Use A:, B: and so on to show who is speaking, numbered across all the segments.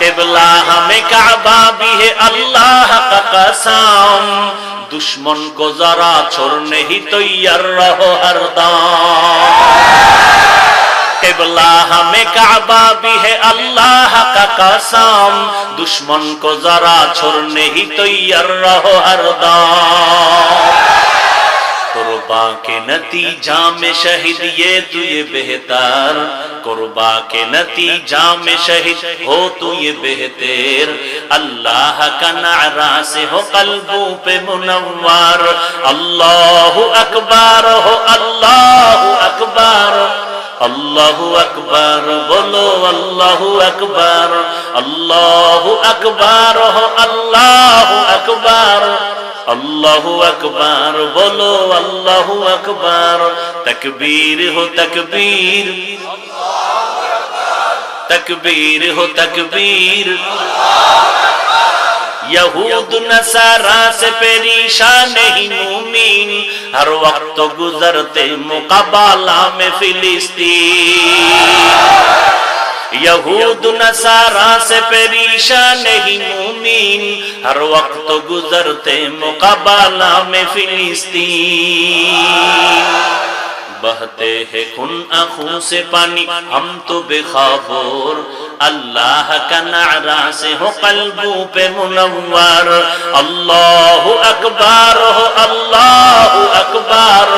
A: केबला हमें काबा भी है अल्लाह का कसम दुश्मन को जरा छोड़ने ही तैयार रहो हरदम किबला हमें काबा भी है अल्लाह का कसम दुश्मन को जरा छोड़ने ही तैयार रहो हरदम कुर्बा के नतीजा में शहीद, ये तू ये बेहतर। कुर्बा के नतीजा में शहीद हो तू ये बेहतर। अल्लाह का नारा से हो कल्बों पे मुनवर अल्लाह अकबर हो, अल्लाह अकबर। আল্লাহু আকবার, বলো আল্লাহু আকবার আল্লাহু আকবার আল্লাহু আকবার আল্লাহু আকবার, বলো আল্লাহু আকবার, তকবীর হো তকবীর তকবীর হো তকবীর, আল্লাহু আকবার। यहूद नसारा से परेशान नहीं मुमीन। हर वक्त गुजरते मुकाबला में फिलिस्तीन। यहूद नसारा से परेशान नहीं मुमीन। हर वक्त गुजरते मुकाबला में फिलिस्तीन। बहते हैं खून आंखों से पानी हम तो बेखबर अल्लाह का नारा से हो कल्बों पे मुनव्वर अल्लाह अकबर हो अल्लाह अकबर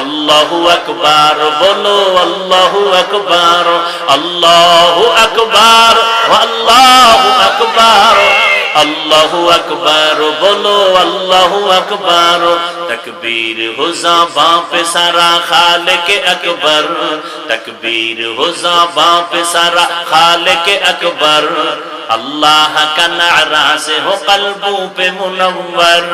A: अल्लाह अकबर बोलो अल्लाह अकबर अल्लाह अकबर अल्लाह अकबर আল্লাহ আকবর বলো আল্লাহ আকবর তকবীর হোজা বাপ সারা খালেক আকবর তকবীর হোজা বাপ সারা খালেক আকবর اللہ کا نعرہ سے ہو قلبوں پہ منور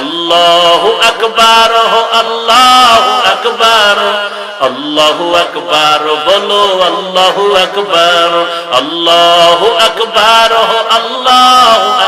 A: اللہ اکبر ہو اللہ اکبر اللہ اکبر بولو اللہ اکبر اللہ اکبر ہو اللہ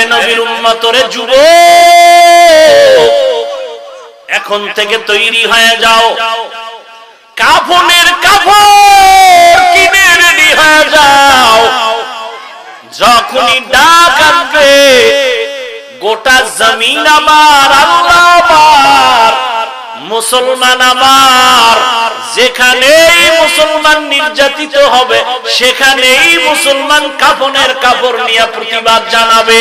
A: এরে নবীর উম্মতরে যুব এখন থেকে তৈরি হয়ে যাও। কাফনের কাপড় কিনে রেডি হয়ে যাও। যখনই ডাক আসবে, গোটা জমিন আমার আল্লাহ আমার মুসলমান আমার যেখানেই মুসলমান নির্যাতিত হবে সেখানেই মুসলমান কাপনের কাপড় নিয়ে প্রতিবাদ জানাবে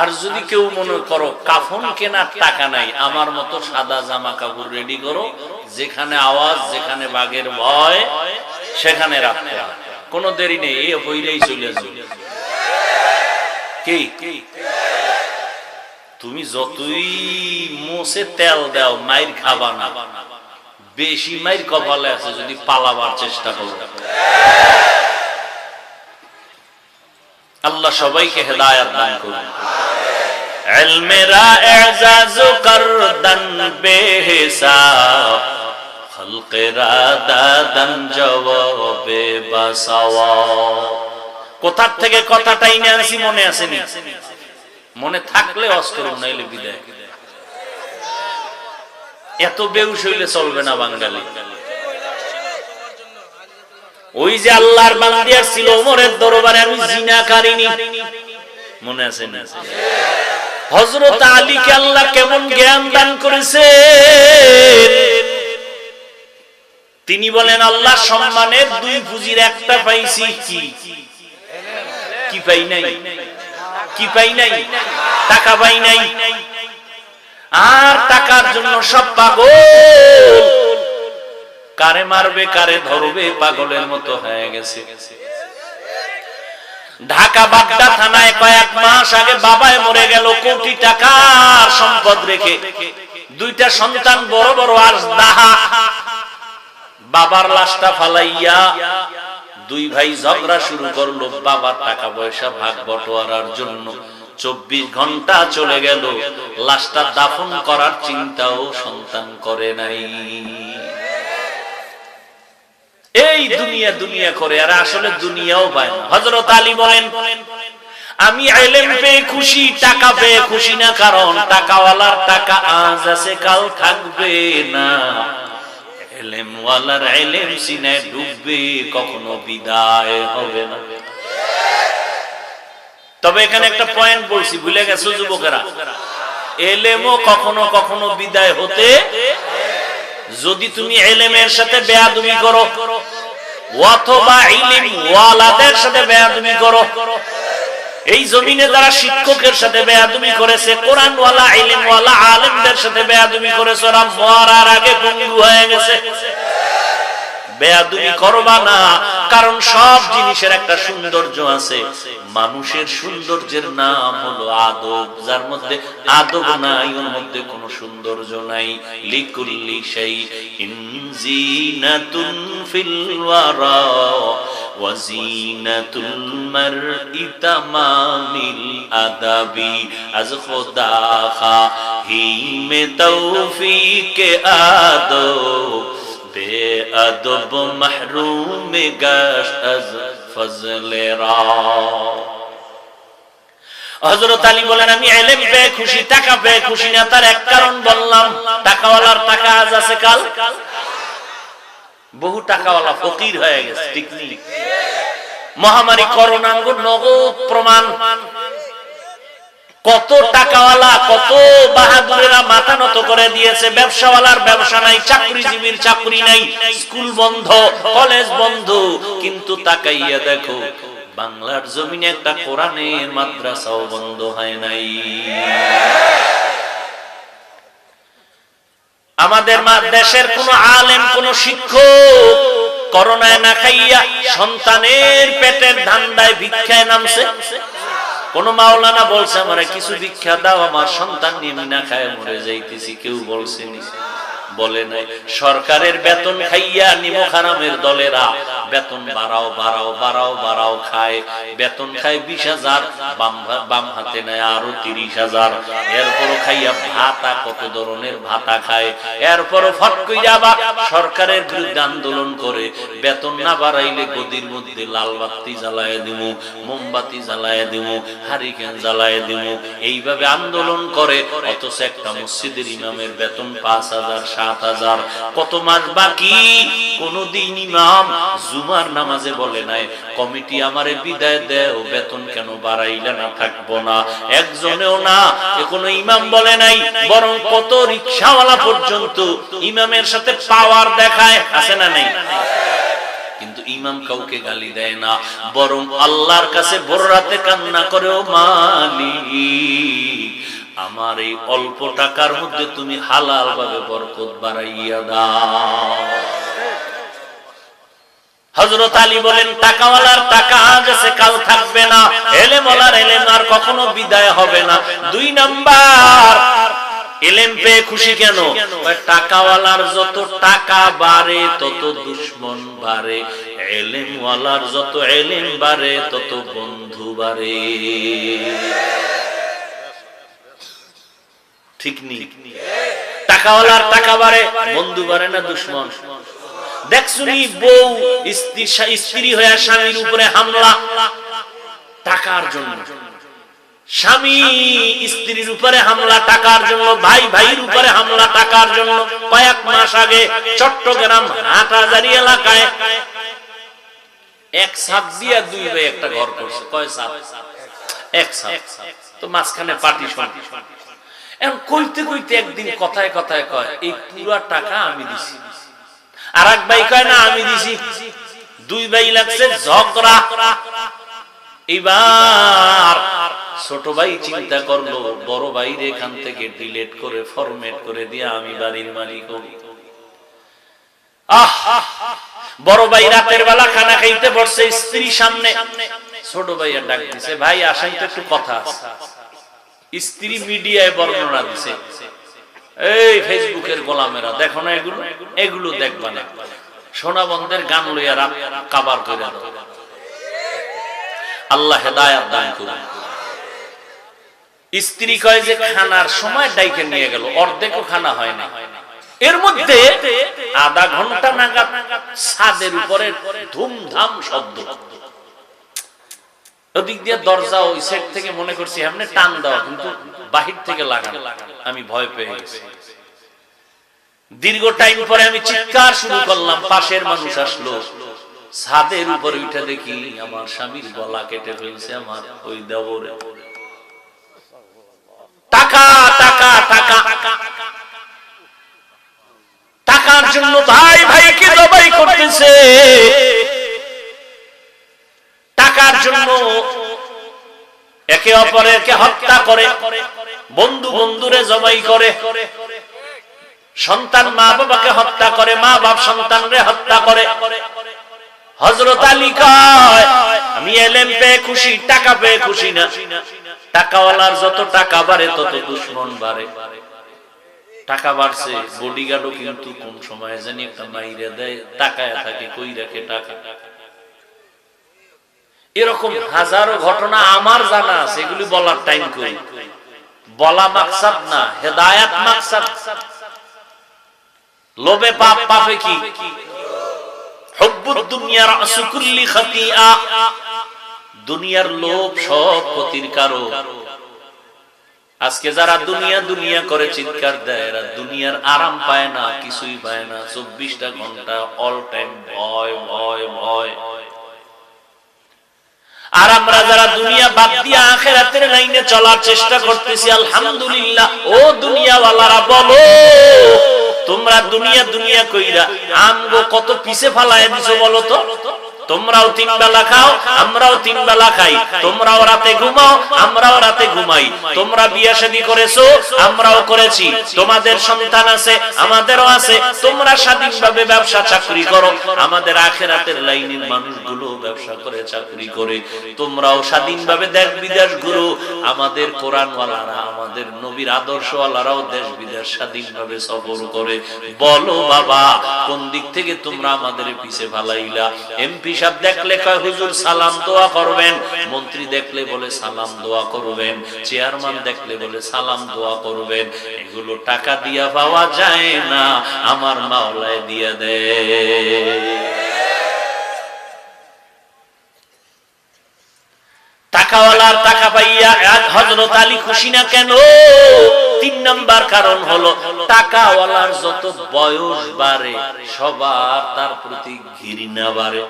A: আর যদি কেউ মনে করো কাফন কেনার টাকা নাই, আমার মতো সাদা জামা কাপড় রেডি করো, যেখানে আওয়াজ, যেখানে বাঘের ভয়, সেখানে রাখতে কোনো দেরি নেই হইলেই চলে যাবে। কি? তুমি যতই মোষে তেল দাও, মাইর খাবা না। বেশি মাইর কপালে আছে, যদি পালাবার চেষ্টা করো। আল্লাহ সবাইকে হেদায়াত দান করুন। কোথার থেকে কথাটাই নিয়ে আসি মনে আসেনি? মনে থাকলে অস্ত্র নাইলে বিদায়। এত বেউস হইলে চলবে না বাঙালি। ওই যে আল্লাহর বান্দিয়ার ছিল ওমরের দরবারে আমি জিনা কারিনি মনে আছে না হজরত আলীকে আল্লাহ কেমন জ্ঞান দান করেছে তিনি বলেন, আল্লাহ সম্মানের দুই পুঁজির একটা পাইছি। কি? কি পাই নাই? কি পাই নাই? টাকা পাই নাই। আর টাকার জন্য সব পাগল। কারে মারবে, কারে ধরবে, পাগলের মতো হয়ে গেছে। ঢাকা বাগদা থানায় কয়েক মাস আগে বাবায় মরে গেল, কোটি টাকার সম্পদ রেখে। দুইটা সন্তান বড় বড় আর দাহা বাবার লাশটা ফালাইয়া দুই ভাই ঝগড়া শুরু করল, বাবার টাকা পয়সা ভাগ বটোয়ারার জন্য। চব্বিশ ঘণ্টা চলে গেল, লাশটা দাফন করার চিন্তাও সন্তান করে নাই। এই দুনিয়া দুনিয়া করে, আর আসলে দুনিয়াও পায় না। হজরত আলী বলেন, আমি এলেম পেয়ে খুশি, টাকা পেয়ে খুশি না, কারণ টাকাওয়ালার টাকা আজ আছে, কাল থাকবে না। কখনো কখনো বিদায় হতে যদি তুমি এলেমের সাথে বেয়াদুমি করো, অথবা ইলিম ওয়ালাদের সাথে বেয়াদুমি করো, এই জমিনে যারা শিক্ষকের সাথে বেয়াদুমি করেছে কোরআন ওয়ালা ইলিম ওয়ালা আলেমদের সাথে বেয়াদুমি করেছে ওরা মরার আগে পঙ্গু হয়ে গেছে। বেয়াদুমি করবা না, কারণ সব জিনিসের একটা সৌন্দর্য আছে। মানুষের সৌন্দর্যের নাম হলো আদব, যার মধ্যে আদব নাই, ওর মধ্যে কোনো সৌন্দর্য নাই। লিকুল্লি সেই ইনজিনাতুন ফিল ওয়াজিনাতুল আদাবি। আজ খোদা খা আদব। বেআদব মাহরুম গাশ আজ ফজলে রা হযরত আলী বলেন, আমি ইলম পেয়ে খুশি, টাকা পেয়ে খুশি না, তার এক কারণ বললাম, টাকাওয়ালার টাকা আজ আছে কাল? বহু টাকাওয়ালা ফকির হয়ে গেছে ঠিক নেই মহামারী করোনা নগদ প্রমাণ। কত টাকাওয়ালা, কত বাহাদুরেরা মাথা নত করে দিয়েছে। ব্যবসাওয়ালার ব্যবসা নাই, চাকরিজীবীর চাকরি নাই, স্কুল বন্ধ, কলেজ বন্ধ। কিন্তু তাকাইয়া দেখো, বাংলার জমিনে একটা কোরআনের মাদ্রাসাও বন্ধ হয় নাই। আমাদের দেশের কোন আলেম, কোন শিক্ষক করোনায় না খাইয়া সন্তানের পেটের ধান্দায় ভিক্ষায় নামছে। কোন মাওলানা বলছে, আমার কিছু ভিক্ষা দাও, আমার সন্তান নিয়ে না খায়, মরে যাইতেছি। কেউ বলছেনি, বলে নাই। সরকারের বেতন খাইয়া নিমো খারামের দলেরা বেতন বাড়াও বাড়াও বাড়াও বাড়াও খায়। বেতন খায় বিশ হাজার, বাম হাতে নেয় আরও তিরিশ হাজার। এরপরও খাইয়া ভাতা কত ধরনের ভাতা খায়। এরপরও ফট কইরা আবার সরকারের বিরুদ্ধে আন্দোলন করে। বেতন না বাড়াইলে গদির মধ্যে লাল বাতি জ্বালায় দিমু, মোমবাতি জ্বালায় দিমু, হারিকেন জ্বালায় দিমু। এইভাবে আন্দোলন করে, অথচ একটা মসজিদের ইমামের বেতন পাঁচ হাজার, সাত হাজার। কত মাস বাকি? কোনদিন ইমাম জুমার নামাজে বলে নাই, কমিটি আমারে বিদায় দেও, বেতন কেন বাড়াইলে না, থাকব না। একজনেও না কোনো ইমাম বলে নাই, বরং কত রিক্সাওয়ালা পর্যন্ত ইমামের সাথে পাওয়ার দেখায়, আছে না নেই? কিন্তু ইমাম কাউকে গালি দেয় না, বরং আল্লাহর কাছে বড় রাতে কান্না করেও মালিক, আমার এই অল্প টাকার মধ্যে তুমি হালাল ভাবে বরকত বাড়াইয়া দাও। হজরত আলী বলেন, টাকাওয়ালার টাকা আজ আছে, কাল থাকবে না। এলেম ওলার এলেম আর কখনো বিদায় হবে না। দুই নাম্বার, এলেম পেয়ে খুশি কেন? টাকাওয়ালার যত টাকা বাড়ে, তত দুশ্মন বাড়ে। এলেমওয়ালার যত এলেম বাড়ে, তত বন্ধু বাড়ে। ঠিক নেই। টাকাওয়ালার টাকা বাড়ে, বন্ধু বাড়ে না দুশ্মন? দেখছুনি বউ স্ত্রী হয়ে স্বামীর উপরে হামলা। টাকার জন্য। স্বামী স্ত্রীর উপরে হামলা, টাকার জন্য। ভাই ভাইয়ের উপরে হামলা, টাকার জন্য। কয়েক মাস আগে চট্টগ্রাম হাটাজারি এলাকায় এক সাপ দিয়া দুই ভাই একটা ঘর করছে। কয় সাপ? এক সাপ। তো মাঝখানে পার্টিশন এখন কইতে কইতে একদিন কথায় কথায় কয়, এই পুরা টাকা আমি দিছি। আর এক ভাই কয়, না, আমি দিছি। দুই ভাই লাগছে ঝগড়া। এবার ছোট ভাই চিন্তা করল, বড় ভাইরে এখান থেকে ডিলেট করে ফরমেট করে দিয়ে আমি বাড়ির মালিক বড় ভাই রাতের বেলা খানা খাইতে বসছে স্ত্রী সামনে। ছোট ভাইয়া ডাক দিছে, ভাই, আসেন তো একটু কথা স্ত্রী মিডিয়ায় বর্ণনা দিছে এই ফেসবুকের গোলামেরা, দেখো না এগুলো? এগুলো দেখবা না। সোনা বন্ধের গান লইয়া রাত কাবার করে আল্লাহ হেদায়াত দান করুন। স্ত্রী কয় যে খানার সময় ডাইকে নিয়ে গেল, অর্ধেকও খানা হয় না। এর মধ্যে আধা ঘণ্টা নাগাদ ছাদের উপরে ধুমধাম শব্দ। ওদিক দিয়ে দরজা ওই সেট থেকে মনে করছি এমনি টান দেওয়া কিন্তু বাহির থেকে লাগানো। আমি ভয় পেয়ে গেছি। দীর্ঘ টাইম পরে আমি চিৎকার শুরু করলাম, পাশের মানুষ আসলো। ছাদের উপরে উঠে দেখি আমার স্বামীর গলা কেটে ফেলছে আমার ওই দেবরে টাকা টাকা টাকা। টাকার জন্য ভাই ভাইকে জবাই করতেছে? একে অপরকে হত্যা করে, বন্ধু বন্ধুরে জবাই করে। সন্তান মা বাবাকে হত্যা করে মা বাপ সন্তানরে হত্যা করে। হজরত আলী কয়, আমি এলেম পেয়ে খুশি, টাকা পেয়ে খুশি না। টাকাওয়ালার যত টাকা বাড়ে, তত দুশ্মন বাড়ে। টাকা বাড়ছে বডিগার্ডও কিন্তু কোন সময় জানি একটা মাইরে দেয় টাকায় থাকে কই রাখে টাকা। এরকম হাজারো ঘটনা আমার জানা আছে, এগুলি বলার টাইম কই? বলা মাকসাদ না, হেদায়াত মাকসাদ। লোভে পাপ, পাপে কি? দুনিয়ার লোভ সব ক্ষতির কারণ আজকে যারা দুনিয়া দুনিয়া করে চিৎকার দেয়, এরা দুনিয়ার আরাম পায় না, কিছুই পায় না। চব্বিশটা ঘণ্টা অল টাইম ভয় ভয় ভয়। আর আমরা যারা দুনিয়া বাদ দিয়ে আখেরাতের লাইনে চলার চেষ্টা করতেছি, আলহামদুলিল্লাহ, ও দুনিয়াওয়ালারা, বলো, তোমরা দুনিয়া দুনিয়া কইরা আমগো কত পিছে ফালায় দিছো বলো তো? তোমরাও তিন বেলা খাও, আমরাও তিন বেলা খাই। তোমরাও রাতে ঘুমাও, আমরাও রাতে ঘুমাই। তোমরা বিয়ে শাদী করেছ, আমরাও করেছি। তোমাদের সন্তান আছে, আমাদেরও আছে। তোমরা স্বাধীনভাবে ব্যবসা চাকরি করো। আমাদের আখেরাতের লাইনের মানুষগুলো ব্যবসা করে চাকরি করে। তোমরাও স্বাধীনভাবে দেশ বিদেশ ঘুরো আমাদের কোরআনওয়ালারা, আমাদের নবীর আদর্শওয়ালারাও দেশ বিদেশ স্বাধীনভাবে সফর করে। বলো বাবা, কোন দিক থেকে তোমরা আমাদের পিছে ভালাইলা এমপি সাহেব দেখলে কয়, হুজুর, সালাম দোয়া করবেন? মন্ত্রী দেখলে বলে, সালাম দোয়া করবেন। চেয়ারম্যান দেখলে বলে, সালাম দোয়া করবেন। এগুলো টাকা দিয়া পাওয়া যায় না, আমার মাওলায় দিয়ে দেয়। টাকাওয়ালার টাকা পাইয়া এক হজরত আলী খুশি না কেন? তিন নাম্বার কারণ হলো টাকাওয়ালার যত বয়স বাড়ে, সবার তার প্রতি ঘৃণা বাড়ে।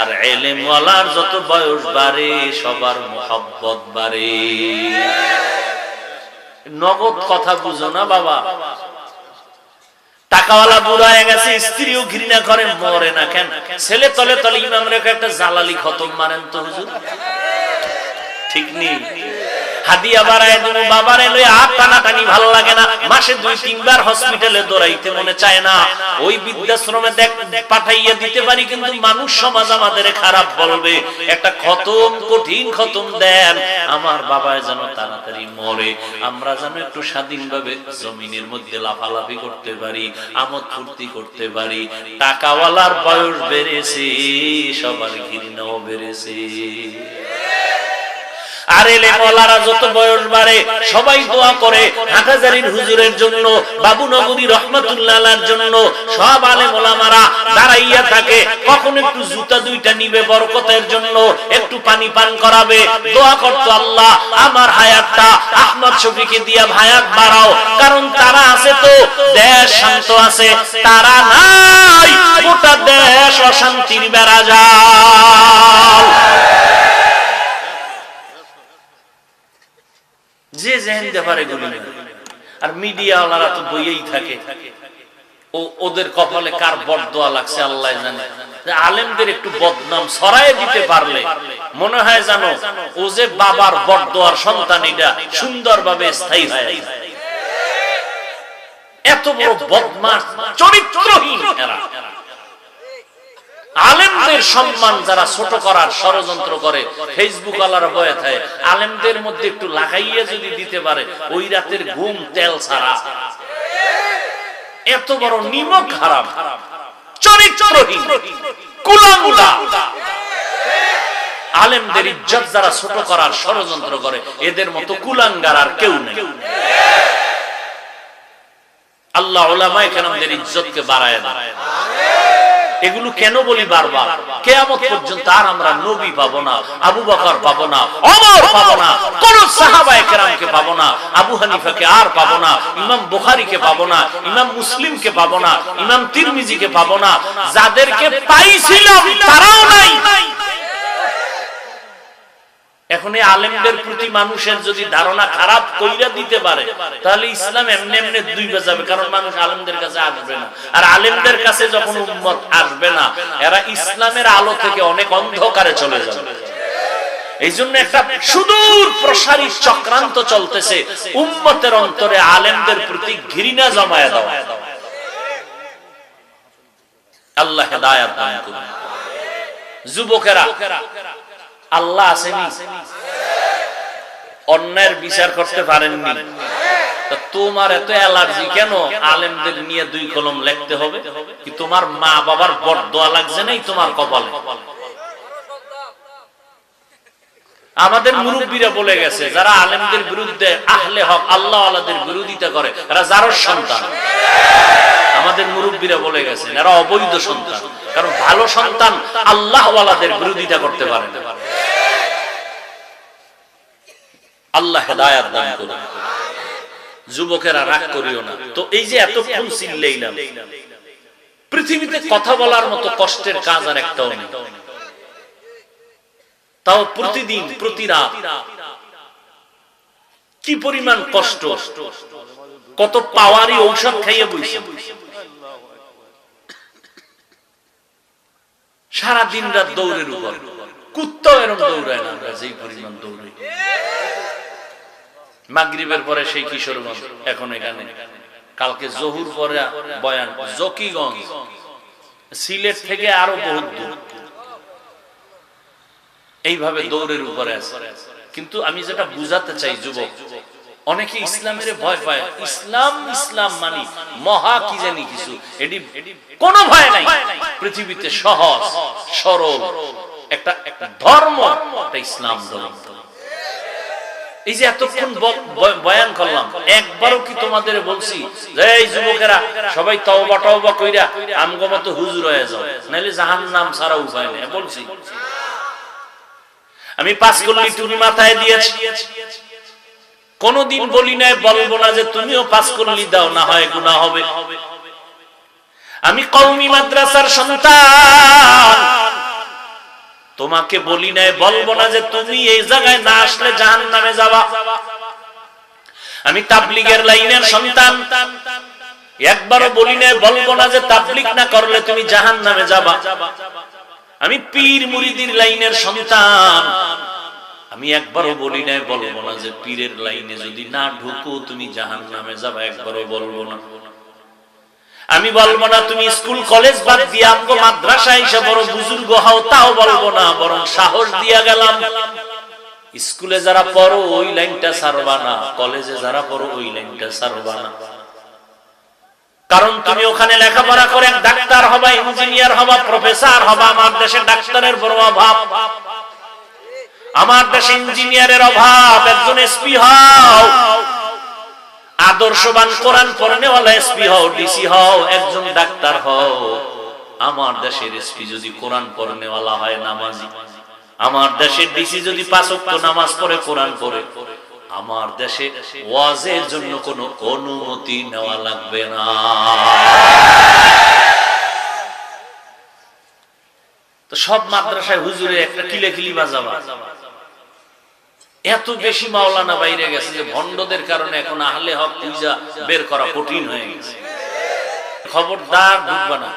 A: আর এলেমওয়ালার যত বয়স বাড়ে, সবার মোহাব্বত বাড়ে। নগদ কথা বুঝো না বাবা। টাকাওয়ালা বুড়া হয়ে গেছে, স্ত্রীও ঘৃণা করে, মরে না কেন? ছেলে তলে তলে ইমাম রেখে একটা জালালি খতম মারেন তো হুজুর। ঠিক নেই। হাদিয়া বাড়ায় দেবো, বাবার এলো আর টানাটানি ভালো লাগে না। মাসে দুই, তিনবার হসপিটালে দৌড়াইতে মনে চায় না। ওই বৃদ্ধাশ্রমে দেখ, পাঠাইয়া দিতে পারি, কিন্তু মানুষ সমাজ আমাদের খারাপ বলবে। একটা খতম, কঠিন খতম দেন। আমার বাবা যেন তাড়াতাড়ি মরে। আমরা যেন একটু স্বাধীনভাবে জমিনের মধ্যে লাফালাফি করতে পারি, আমোদ ফুর্তি করতে পারি। টাকাওয়ালার বয়স বেড়েছে, সবার ঘৃণাও বেড়েছে। আর এলে মলারা যত বয়স বাড়ে সবাই দোয়া করে হাটাজারির হুজুরের জন্য বাবু নগরী রহমতুল্লাহর জন্য সব আলে মোলামারা দাঁড়াইয়া থাকে। কখন একটু জুতা দুইটা নিবে বরকতের জন্য একটু পানি পান করাবে। দোয়া করতো আল্লাহ আমার হায়াতটা আহমদ শফিকে দিয়া হায়াত বাড়াও কারণ তারা আছে তো দেশ শান্ত আছে তারা নাই গোটা দেশ অশান্তির বেড়া যায় যে জেহেন গুলি আর মিডিয়া ওনারা তো বইয়েই থাকে। ও ওদের কপালে কার বদদোয়া লাগছে আল্লাহ জানে। আলেমদের একটু বদনাম ছড়াই দিতে পারলে মনে হয় জানো ও যে বাবার বদদোয়ার সন্তান এটা সুন্দরভাবে স্থায়ী হয়ে এত বড় বদমাস চরিত্রহীন এরা। আলেমদের সম্মান যারা ছোট করার ষড়যন্ত্র করে ফেসবুক আলার বয়ে থাকে, আলেমদের মধ্যে একটু লাগাইয়া যদি দিতে পারে, ওই রাতের ঘুম তেল ছাড়া। এত বড় নিমক হারাম। চরিত্রহীন। আলেমদের ইজ্জত যারা ছোট করার ষড়যন্ত্র করে, এদের মতো কুলাঙ্গার আর কেউ নেই। আল্লাহ ওলামায় কেরামদের ইজ্জতকে বাড়ায় দেয় এগুলো কেন বলি বারবার? কেয়ামত পর্যন্ত আর আমরা নবী পাবো না, আবু বকর পাবো না অমর পাবো না, কোন সাহাবায়ে কেরামকে পাবো না, আবু হানিফাকে আর পাবো না, ইমাম বুখারীকে পাবো না, ইমাম মুসলিমকে পাবো না, ইমাম তিরমিজিকে পাবো না, যাদেরকে পাইছিলাম তারাও নাই এখন এই আলেমদের প্রতি মানুষের যদি ধারণা খারাপ কইরা দিতে পারে, তাহলে ইসলাম এমনি এমনি দুই যাবে কারণ মানুষ আলেমদের কাছে আসবে না। আর আলেমদের কাছে যখন উম্মত আসবে না, এরা ইসলামের আলো থেকে অনেক অন্ধকারে চলে যাবে। এই জন্য একটা সুদূর প্রসারী চক্রান্ত চলতেছে, উম্মতের অন্তরে আলেমদের প্রতি ঘৃণা জমায় দেওয়া। আল্লাহ হেদায়াত দান করুন। যুবকেরা আল্লাহ আসেনি? অন্যের বিচার করতে পারেননি। তোমার এত অ্যালার্জি কেন? আলেমদের নিয়ে দুই কলম লিখতে হবে। কি তোমার মা বাবার বরদোয়া লাগছে নাই তোমার কপালে? আমাদের মুরব্বীরা বলে গেছে, যারা আলেমদের বিরুদ্ধে আহলে হক আল্লাহ আলাদের বিরোধিতা করে এরা যারও সন্তান। আমাদের মুরব্বীরা বলে গেছেন এরা অবৈধ সন্তান। কারণ ভালো সন্তান আল্লাহ ওয়ালাদের বিরোধিতা করতে পারে না। আল্লাহ হেদায়াত দান করুন। যুবকেরা রাগ করিও না। তো এই যে এতক্ষণ চিল্লাইলাম, পৃথিবীতে কথা বলার মতো কষ্টের কাজ আর একটাও নেই। তাও প্রতিদিন, প্রতি রাত। কি পরিমাণ কষ্ট, কত পাওয়ারই ঔষধ খাইয়ে বইছে। সারা দিন রাত দৌড়ের উপর। কুত্তাও এরকম দৌড়ায় না, আমরা যেই পরিমাণ দৌড়াই। মাগরিবের পরে সেই কিশোরগঞ্জ, এখন এখানে। কালকে জহুর পরে বয়ান, জকিগঞ্জ। সিলেট থেকে আরও বহুত দূর। এইভাবে দৌড়ের উপরে আছে। কিন্তু আমি যেটা বুঝাতে চাই, যুবক, অনেকে ইসলামের ভয় পায়। ইসলাম ইসলাম মানি, মহা কি জানি কিছু। এটি কোনো ভয় নাই। পৃথিবীতে সহজ, সরল, একটা একটা ধর্ম, একটা ইসলাম ধর্ম। এই যে এতক্ষণ বয়ান করলাম, একবারও কি তোমাদের বলছি এই যুবকেরা, সবাই তওবা টওবা কইরা আমগো মতো হুজুর হয়ে যাও, নাইলে জাহান্নাম ছাড়া উপায় নেই। বলছি। আমি পাঁচ কল্লি টুনি মাথায় দিয়েছি। কোনদিন বলি নাই, বলব না যে তুমিও পাঁচ কল্লি দাও, না হয় গুণা হবে। আমি কৌমি মাদ্রাসার সন্তান। তোমাকে বলি নাই, বলব না যে তুমি এই জায়গায় না আসলে জাহান নামে যাবা। আমি তাবলিগের লাইনের সন্তান। একবারও বলি নাই, বলব না যে তাবলিগ না করলে তুমি জাহান নামে যাবা। আমি পীর মুরিদির লাইনের সন্তান। আমি একবারও বলি নাই, বলব না যে পীরের লাইনে যদি না ঢুকো, তুমি জাহান নামে যাবা, একবারও বলব না। আমি বলব না তুমি স্কুল, কলেজ বাদ দিয়ে আমগো মাদ্রাসা এসে বড় বুজুর্গ হও, তাও বলব না, বরং সাহস দিয়া গেলাম। স্কুলে যারা পড়ো, ওই লাইনটা সারবা না, কলেজে যারা পড়ো, ওই লাইনটা সারবা না। কারণ তুমি ওখানে লেখাপড়া করে ডাক্তার হবা, ইঞ্জিনিয়ার হবা, প্রফেসর হবা, আমার দেশে ডাক্তারের বড় অভাব। আমার দেশে ইঞ্জিনিয়ারের অভাব, একজন এসপি হও। আদর্শবান কোরআন পড়নেওয়ালা এসপি হও ডিসি হও, একজন ডাক্তার হও। আমার দেশের এসপি যদি কোরআন পড়নেওয়ালা হয় নামাজি। আমার দেশের ডিসি যদি পাঁচ ওয়াক্ত নামাজ পড়ে, কোরআন পড়ে। আমার দেশে ওয়াজের জন্য কোনো অনুমতি নেওয়া লাগবে না। তো সব মাদ্রাসায় হুজুরে একটা কিলে কিলি বাজাবা। এত বেশি মাওলানা বাইরে গেছে যে ভণ্ডদের কারণে এখন আহলে হক পূজা বের করা কঠিন হয়ে গেছে। খবরদার ঢুকবা না।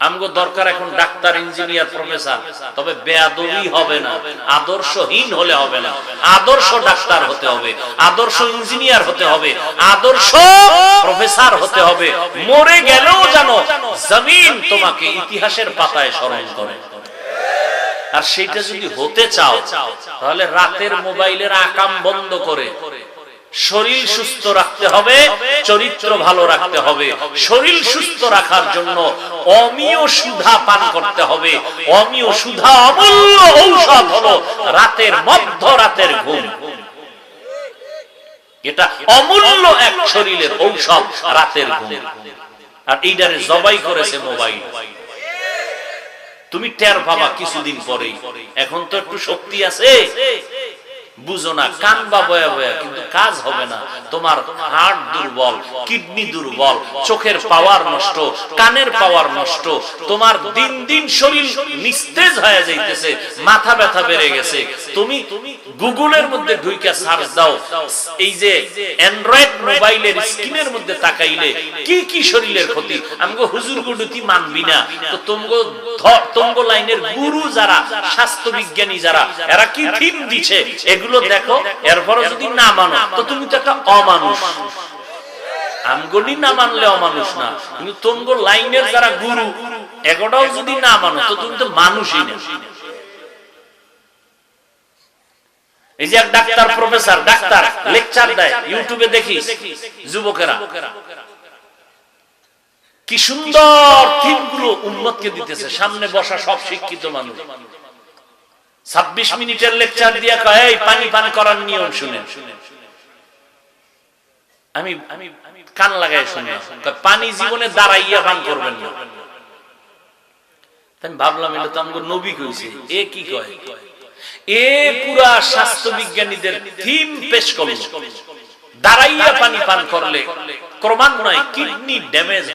A: আমগো দরকার এখন ডাক্তার, ইঞ্জিনিয়ার, প্রফেসর। তবে হবে না, আদর্শহীন হলে হবে না। আদর্শ ডাক্তার হতে হবে, আদর্শ ইঞ্জিনিয়ার হতে হবে, আদর্শ প্রফেসর হতে হবে। মরে গেলেও জানো জমিন তোমাকে ইতিহাসের পাতায় স্মরণ করে। আর সেইটা যদি হতে চাও, তাহলে রাতের মোবাইলের আকাম বন্ধ করে। শরীর সুস্থ রাখতে হবে, চরিত্র ভালো রাখতে হবে। শরীর সুস্থ রাখার জন্য অমীয় সুধা পান করতে হবে। অমীয় সুধা অমূল্য ঔষধ হলো রাতের মধ্য রাতের ঘুম। এটা অমূল্য এক শরীরের ঔষধ, রাতের ঘুম। আর এইটারে জবাই করেছে মোবাইল। তুমি টের পাবা কিছুদিন পরেই। এখন তো একটু শক্তি আছে। বুঝো না কান বা বয়া বয়া, কিন্তু কাজ হবে না। তোমার হার্ট দুর্বল, কিডনি দুর্বল, চোখের পাওয়ার নষ্ট, কানের পাওয়ার নষ্ট, তোমার দিন দিন শরীর নিস্তেজ হয়ে যাইতেছে, মাথা ব্যথা বেড়ে গেছে। তুমি গুগলের মধ্যে ঢুইকা সার্চ দাও, এই যে অ্যান্ড্রয়েড মোবাইলের স্ক্রিনের মধ্যে তাকাইলে কি কি শরীরের ক্ষতি? আমগো হুজুর গুডুতি মানবি না। তো তোমগো তোমগো লাইনের গুরু যারা স্বাস্থ্য বিজ্ঞানী যারা, এরা কি থিম দিছে? এগুলো দেখো এরপরে যদি না মানো, তো তুমি তো একটা অমানুষ। আমগনি না মানলে অমানুষ না, কিন্তু তোমগো লাইনের যারা গুরু, এগোটাও যদি না মানো, তো তুমি তো মানুষই না। এই যে এক ডাক্তার, প্রফেসর, ডাক্তার, লেকচার দেয়, ইউটিউবে দেখি, যুবকেরা। কি সুন্দর থিমগুলো উন্মতকে দিতেছে, সামনে বসা সব শিক্ষিত মানুষ। ছাব্বিশ মিনিটের লেকচার দিয়া কয়, এই, পানি পান করার নিয়ম শুনেন। আমি আমি কান লাগাই শুনে। পানি জীবনে দাঁড়াইয়া পান করবেন না। আমি ভাবলাম, এটা তো নবী কইছে। এ কি কয়? এ পুরা স্বাস্থ্য বিজ্ঞানীদের থিম পেশ দাঁড়াইয়া পানি পান করলে, ক্রমান্বয়ে কিডনি ড্যামেজ